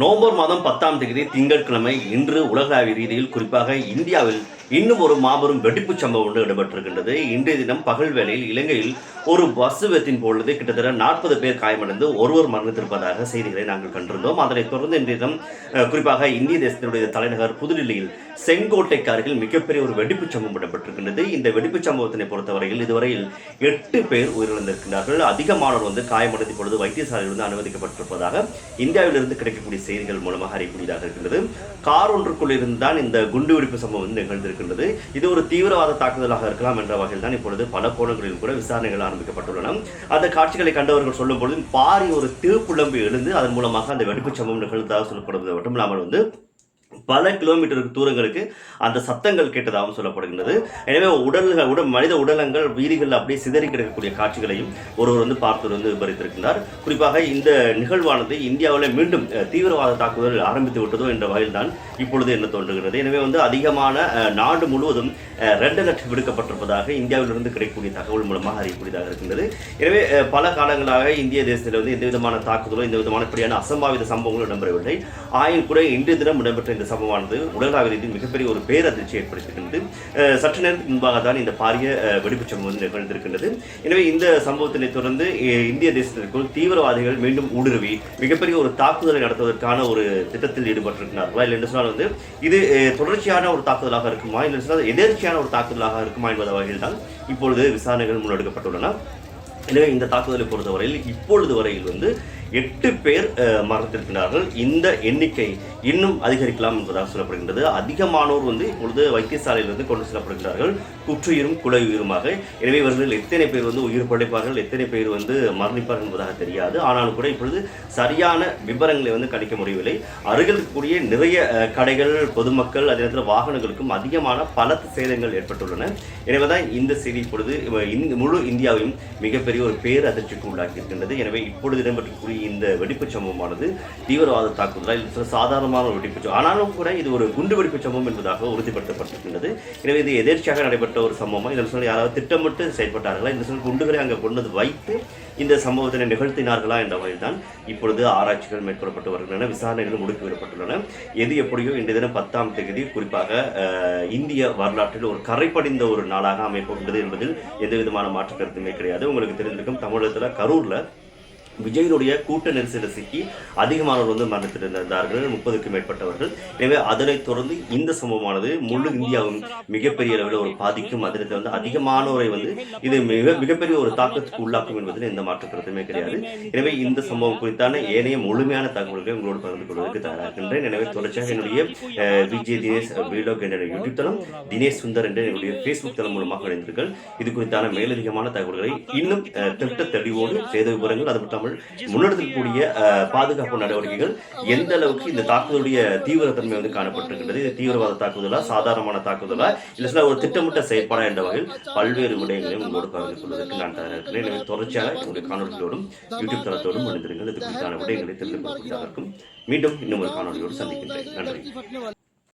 November மாதம் பத்தாம் தேதி திங்கட்கிழமை இன்று உலகளாவிய ரீதியில் குறிப்பாக இந்தியாவில் இன்னும் ஒரு மாபெரும் வெடிப்புச் சம்பவம் ஒன்று இடம்பெற்றிருக்கின்றது. இன்றைய தினம் பகல் வேளையில் இலங்கையில் ஒரு பஸ் விபத்தின் பொழுது கிட்டத்தட்ட நாற்பது பேர் காயமடைந்து ஒருவர் மரணித்திருப்பதாக செய்திகளை நாங்கள் கண்டிருந்தோம். அதனைத் தொடர்ந்து இன்றைய தினம் குறிப்பாக இந்திய தேசத்தினுடைய தலைநகர் புதுடில்லியில் செங்கோட்டைக்கு அருகில் மிகப்பெரிய ஒரு வெடிப்புச் சம்பவம் இடம்பெற்றிருக்கின்றது. இந்த வெடிப்புச் சம்பவத்தினை பொறுத்தவரையில் இதுவரையில் எட்டு பேர் உயிரிழந்திருக்கிறார்கள் அதிகமானோர் வந்து காயமடைந்த பொழுது வைத்தியசாலையில் இருந்து அனுமதிக்கப்பட்டிருப்பதாக இந்தியாவிலிருந்து கிடைக்கக்கூடிய செய்திகள் மூலமாக அறியக்கூடியதாக இருக்கின்றது. கார் ஒன்றுக்குள் இருந்தால் இந்த குண்டுவெடிப்பு சம்பவம் வந்து நிகழ்ந்திருக்கின்றது. இது ஒரு தீவிரவாத தாக்குதலாக இருக்கலாம் என்ற வகையில் தான் இப்பொழுது பல கோணங்களில் கூட விசாரணைகள் ஆரம்பிக்கப்பட்டுள்ளன. அந்த காட்சிகளை கண்டவர்கள் சொல்லும் பொழுது பாரி ஒரு திருப்புழம்பு எழுந்து அதன் மூலமாக அந்த வெடிப்பு சம்பவம் நிகழ்ந்ததாக சொல்லப்படுவது மட்டுமில்லாமல் வந்து பல கிலோமீட்டருக்கு தூரங்களுக்கு அந்த சத்தங்கள் கேட்டதாகவும் சொல்லப்படுகின்றது. எனவே உடல்கள் உடல் மனித உடலங்கள் வீதிகள் அப்படியே சிதறி கிடக்கக்கூடிய காட்சிகளையும் ஒருவர் வந்து பார்த்து வந்து விபரித்திருக்கிறார் குறிப்பாக இந்த நிகழ்வானது இந்தியாவில் மீண்டும் தீவிரவாத தாக்குதல் ஆரம்பித்து விட்டதோ என்ற வகையில் தான் இப்பொழுது என்ன தோன்றுகிறது. எனவே வந்து அதிகமான நாடு முழுவதும் ரெண்டு லட்சம் விடுக்கப்பட்டிருப்பதாக இந்தியாவிலிருந்து கிடைக்கக்கூடிய தகவல் மூலமாக அறியக்கூடியதாக இருக்கின்றது. எனவே பல காலங்களாக இந்திய தேசத்தில் வந்து எந்த விதமான தாக்குதலோ எந்த விதமான இப்படியான அசம்பாவித சம்பவங்களும் இடம்பெறவில்லை. ஆயின் கூட இன்றைய தினம் இடம்பெற்ற இந்த சம்பவமானது உலகளாவியத்தில் மிகப்பெரிய ஒரு பேரதிர்ச்சி ஏற்படுத்தியிருக்கின்றது. சற்று நேரத்துக்கு முன்பாக தான் இந்த பாரிய வெடிப்புச் சம்பவம் நிகழ்ந்திருக்கின்றது. எனவே இந்த சம்பவத்தினை தொடர்ந்து இந்திய தேசத்திற்குள் தீவிரவாதிகள் மீண்டும் ஊடுருவி மிகப்பெரிய ஒரு தாக்குதலை நடத்துவதற்கான ஒரு திட்டத்தில் ஈடுபட்டிருக்கிறார்களா இல்லை என்று சொன்னால் வந்து இது தொடர்ச்சியான ஒரு தாக்குதலாக இருக்குமா இல்லை சொன்னால் எதேர்ச்சியான ஒரு தாக்குதலாக இருக்குமா என்பத வகையில் தான் இப்பொழுது விசாரணைகள் முன்னெடுக்கப்பட்டுள்ளன. எனவே இந்த தாக்குதலை பொறுத்தவரையில் இப்பொழுது வரையில் வந்து எட்டு பேர் அஹ், மரணத்திருக்கிறார்கள் இந்த எண்ணிக்கை இன்னும் அதிகரிக்கலாம் என்பதாக சொல்லப்படுகின்றது. அதிகமானோர் வந்து இப்பொழுது வைத்தியசாலையிலிருந்து கொண்டு செல்லப்படுகிறார்கள். குற்றுயிரும் குலையுயிருமாக. எனவே இவர்கள் எத்தனை பேர் வந்து உயிர் படைப்பார்கள் எத்தனை பேர் வந்து மரணிப்பார்கள் என்பதாக தெரியாது. ஆனாலும் கூட இப்பொழுது சரியான விவரங்களை வந்து கணிக்க முடியவில்லை. அருகில் இருக்கக்கூடிய நிறைய கடைகள் பொதுமக்கள் அதே நேரத்தில் வாகனங்களுக்கும் அதிகமான பல சேதங்கள் ஏற்பட்டுள்ளன. எனவே தான் இந்த செய்தி இப்பொழுது முழு இந்தியாவையும் மிகப்பெரிய ஒரு பேர் அதிர்ச்சிக்கு உள்ளாக்கி இருக்கின்றது எனவே இப்பொழுது இடம்பெற்றக்கூடிய இந்த வெடிப்புச் சம்பவமானது தீவிரவாத தாக்குதலா இல்லை சாதாரணமான ஒரு வெடிப்பு சம்பவம். ஆனாலும் கூட இது ஒரு குண்டு வெடிப்புச் சம்பவம் என்பதாக உறுதிப்படுத்தப்பட்டிருக்கின்றது. எனவே இது எதிர்ச்சியாக நடைபெற்ற ஒரு சம்பவம்? இதில் சொல்லி யாராவது திட்டமிட்டு செயல்பட்டார்களா இந்த சொல்லி குண்டுகளை அங்கே கொண்டு வந்து வைத்து இந்த சம்பவத்தினை நிகழ்த்தினார்களா என்ற வகையில் தான் இப்பொழுது ஆராய்ச்சிகள் மேற்கொள்ளப்பட்டு வருகின்றன. விசாரணைகள் முடுக்கிவிடப்பட்டுள்ளன எது எப்படியோ இன்றைய தினம் பத்தாம் தேதி குறிப்பாக இந்திய வரலாற்றில் ஒரு கரைப்படிந்த ஒரு நாளாக அமைப்போகின்றது என்பதில் எந்த விதமான மாற்று கருத்துமே கிடையாது. உங்களுக்கு தெரிந்திருக்கும் தமிழகத்தில் கரூரில் விஜயினுடைய கூட்ட நெரிசலில் சிக்கி அதிகமானவர் வந்து மரணித்திருந்தார்கள் முப்பதுக்கும் மேற்பட்டவர்கள். எனவே அதனைத் தொடர்ந்து இந்த சம்பவமானது முழு இந்தியாவும் மிகப்பெரிய அளவில் ஒரு பாதிக்கும். அதில் வந்து அதிகமானோரை வந்து இது மிக மிகப்பெரிய ஒரு தாக்கத்துக்கு உள்ளாக்கும் என்பதில் எந்த மாற்று கருத்துமே கிடையாது. எனவே இந்த சம்பவம் குறித்தான ஏனைய முழுமையான தகவல்களை உங்களோடு பகிர்ந்து கொள்வதற்கு தயாராகின்றேன் எனவே தொடர்ச்சியாக என்னுடைய விஜய் தினேஷ் வீலோக் என்ற யூடியூப் தளம் தினேஷ் சுந்தர் என்ற என்னுடைய ஃபேஸ்புக் தளம் மூலமாக இணைந்தீர்கள் இது குறித்தான மேலதிகமான தகவல்களை இன்னும் திட்ட தெளிவோடு சேத விவரங்கள் அது மட்டும் இல்லாமல் முன்னெடுக்கக்கூடிய அஹ், பாதுகாப்பு நடவடிக்கைகள் எந்த அளவுக்கு இந்த தாக்குதலுடைய தீவிரத்தன்மை வந்து காணப்பட்டிருக்கின்றது? இது தீவிரவாத தாக்குதலா சாதாரணமான தாக்குதலா? இல்லை சில ஒரு திட்டமிட்ட செயற்பாடா என்ற வகையில் பல்வேறு விடயங்களையும் உங்களோடு பகிர்ந்து கொள்வதற்கு நான் தயாராக இருக்கிறேன் எனவே தொடர்ச்சியாக என்னுடைய காணொலிகளோடும் யூடியூப் தளத்தோடும் இணைந்திருங்கள். இது குறித்தான விடயங்களை தெரிந்து கொள்வதற்கும் மீண்டும் இன்னும் ஒரு காணொலியோடு சந்திக்கின்றேன். நன்றி.